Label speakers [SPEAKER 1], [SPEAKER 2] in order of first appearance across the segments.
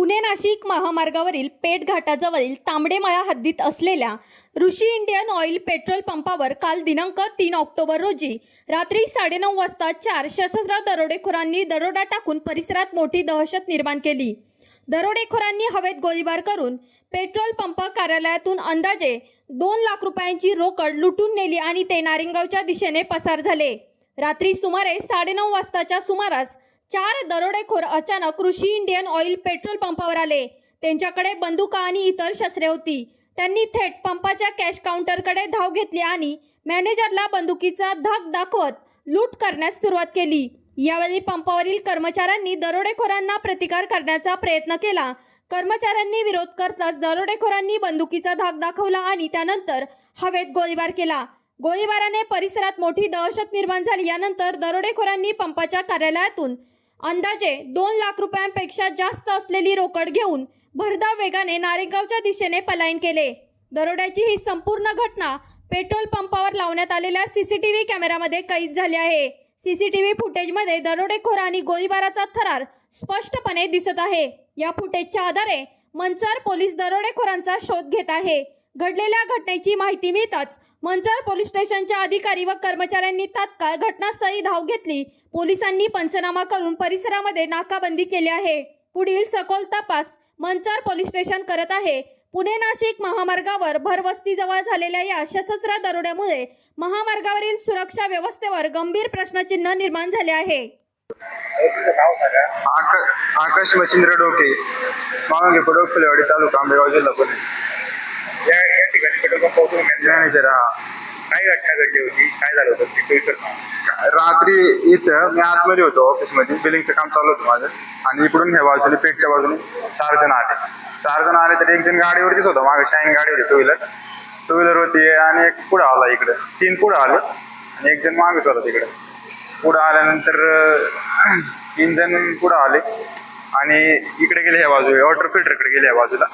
[SPEAKER 1] पुणे नाशिक महामार्गावरील पेठ घाटाजवळील तांबडेमाळा हद्दीत असलेल्या ऋषी इंडियन ऑइल पेट्रोल पंपावर काल दिनांक तीन ऑक्टोबर रोजी रात्री साडेनऊ वाजता चार सशस्त्र दरोडेखोरांनी दरोडा टाकून परिसरात मोठी दहशत निर्माण केली. दरोडेखोरांनी हवेत गोळीबार करून पेट्रोल पंप कार्यालयातून अंदाजे दोन लाख रुपयांची रोकड लुटून नेली आणि ते नारिंगावच्या दिशेने पसार झाले. रात्री सुमारे साडेनऊ वाजताच्या सुमारास चार दरोडेखोर अचानक कृषी इंडियन ऑइल पेट्रोल पंपावर आले. त्यांच्याकडे बंदुका आणि इतर शस्त्रे होती. त्यांनी थेट पंपाच्या कॅश काउंटरकडे धाव घेतली आणि मॅनेजरला बंदुकीचा धाक दाखवत लूट करण्यास सुरुवात केली. यावेळी पंपावरील कर्मचाऱ्यांनी दरोडेखोरांना प्रतिकार करण्याचा प्रयत्न केला. कर्मचाऱ्यांनी विरोध करताच दरोडेखोरांनी बंदुकीचा धाक दाखवला आणि त्यानंतर हवेत गोळीबार केला. गोळीबाराने परिसरात मोठी दहशत निर्माण झाली. यानंतर दरोडेखोरांनी पंपाच्या कार्यालयातून अंदाजे दोन लाख रुपयांपेक्षा जास्त असलेली रोकड घेऊन भरधाव वेगाने नारेगावच्या दिशेने पलायन केले. दरोड्याची ही संपूर्ण घटना पेट्रोल पंपावर लावण्यात आलेल्या सीसीटीव्ही कॅमेऱ्यामध्ये कैद झाली आहे. सीसीटीव्ही फुटेजमध्ये दरोडेखोर आणि गोळीबाराचा थरार स्पष्टपणे दिसत आहे. या फुटेजच्या आधारे मंचर पोलीस दरोडेखोरांचा शोध घेत आहे. घडलेल्या घटनेची माहिती मिळताच मंचर पोलीस स्टेशनच्या अधिकारी व कर्मचाऱ्यांनी तात्काळ घटनास्थळी धाव घेतली. पोलिसांनी पंचनामा करून परिसरामध्ये नाकाबंदी केली आहे. पुढील सखोल तपास मंचर पोलीस स्टेशन करत आहे. पुणे नाशिक महामार्गावर भरवस्तीजवळ झालेल्या या सशस्त्र दरोड्यामुळे महामार्गावरील सुरक्षा व्यवस्थेवर गंभीर प्रश्नचिन्ह निर्माण झाले आहे.
[SPEAKER 2] आकाश मच्छिंद्र डोके मावंगे पडोळ फुलेवाडी तालुका आंबेगाव जिल्हा पुणे.
[SPEAKER 3] या या ठिकाणी पेट्रोल
[SPEAKER 2] मॅनेजर हा.
[SPEAKER 3] काय घटना घडली होती? काय झालं होतं? ते सोयीस्कर सांगा.
[SPEAKER 2] रात्री इथं मी आतमध्ये होतो ऑफिसमध्ये. बिलिंगचं काम चालू होतं माझं. आणि इकडून ह्या बाजूने पेटच्या बाजूने चार जण आले. चार जण आले तर एक जण गाडीवरतीच होता. मागे शाईन गाडी होती टू व्हीलर टू व्हीलर होती आणि एक पुढं आला इकडं. तीन पुढं आले. आणि एक जण मागेच होता तिकडे. पुढं आल्यानंतर अं, तीन जण पुढं आले. आणि इकडे गेले ह्या बाजूला. वॉटर फिल्टरकडे गेले ह्या बाजूला.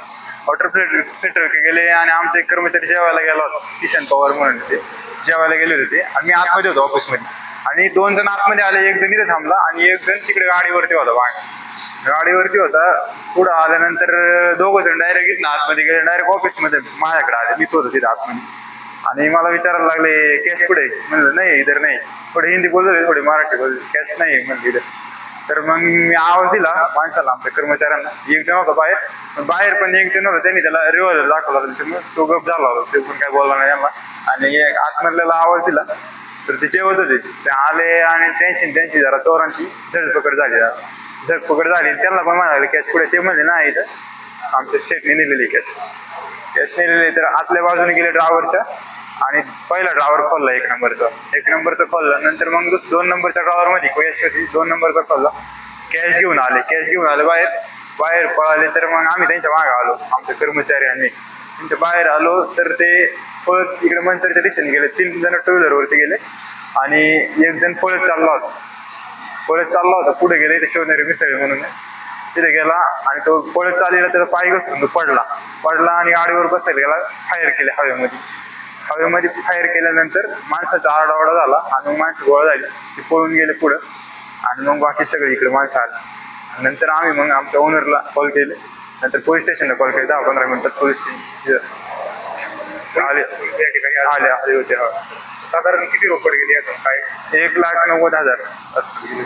[SPEAKER 2] वॉटर फिल्टर गेले आणि आमचे कर्मचारी जेवायला गेला होता किशन पवार म्हणून ते. जेवायला गेले होते ते. आणि मी आतमध्ये होतो ऑफिसमध्ये. आणि दोन जण आतमध्ये आले एक जण इथे थांबला आणि एक जण तिकडे गाडीवरती होता बाहेर गाडीवरती होता. पुढं आल्यानंतर दोघं जण डायरेक्ट इथं आतमध्ये गेले डायरेक्ट ऑफिसमध्ये माझ्याकडे आले. मी होतो तिथे आतमध्ये. आणि मला विचारायला लागले कॅश कुठे म्हणलं नाही इधर नाही. थोडी हिंदी बोलतो थोडी मराठी बोलतो कॅश नाही म्हणलं इधर. तर मग मी आवाज दिला माणसाला आमच्या कर्मचाऱ्यांना. एक जण होता बाहेर बाहेर पण एक जण होता त्यांनी त्याला रिव्हॉल्वर दाखवला. त्याच्यामुळे तो गप झाला होता ते पण काय बोलला नाही यांना. आणि एक आतमधल्याला आवाज दिला. तर ते जेवत होते. ते आले आणि त्यांची त्यांची जरा चोरांची झडपकड झाली. झडपकड झाली. त्यांना पण म्हणाले कॅश कुठे ते म्हणले नाही इथं. आमच्या शेटने नेलेली कॅश कॅश नेलेली तर आतल्या बाजूने गेले ड्रायव्हरच्या आणि पहिला ड्रायव्हर खोलला एक नंबरचा एक नंबरचा खोलला नंतर मग दुस- दोन नंबरच्या ड्रायव्हरमध्ये यश होती दोन नंबरचा खोलला. कॅश घेऊन आले कॅश घेऊन आले बाहेर बाहेर पळाले तर मग आम्ही त्यांच्या मागे आलो आमचे कर्मचारी आणि त्यांच्या बाहेर आलो तर ते पळत इकडे मंचरच्या दिशेने गेले. तीन जण टू व्हीलरवरती गेले आणि एक जण पळत चालला होता. पळत चालला होता पुढे गेले ते शिवनेरी मिसळी म्हणून. तिथे गेला आणि तो पळत चाललेला त्याचा पाय घसरून तो पडला. पडला आणि गाडीवर बसायला गेला फायर केले हवेमध्ये. हवेमध्ये फायर केल्यानंतर माणसाचा आरडाओरडा झाला आणि मग माणसं गोळा झाली. ते पळून गेले पुढं आणि मग बाकी सगळे इकडे माणसं आले. नंतर आम्ही मग आमच्या ओनरला कॉल केले. नंतर पोलीस स्टेशनला कॉल केले. दहा पंधरा मिनिटात पोलीस आले.
[SPEAKER 3] पोलीस या ठिकाणी
[SPEAKER 2] आले. आले होते हा.
[SPEAKER 3] साधारण किती रोकड गेली आता? काय?
[SPEAKER 2] एक लाख नव्वद हजार असं. गेले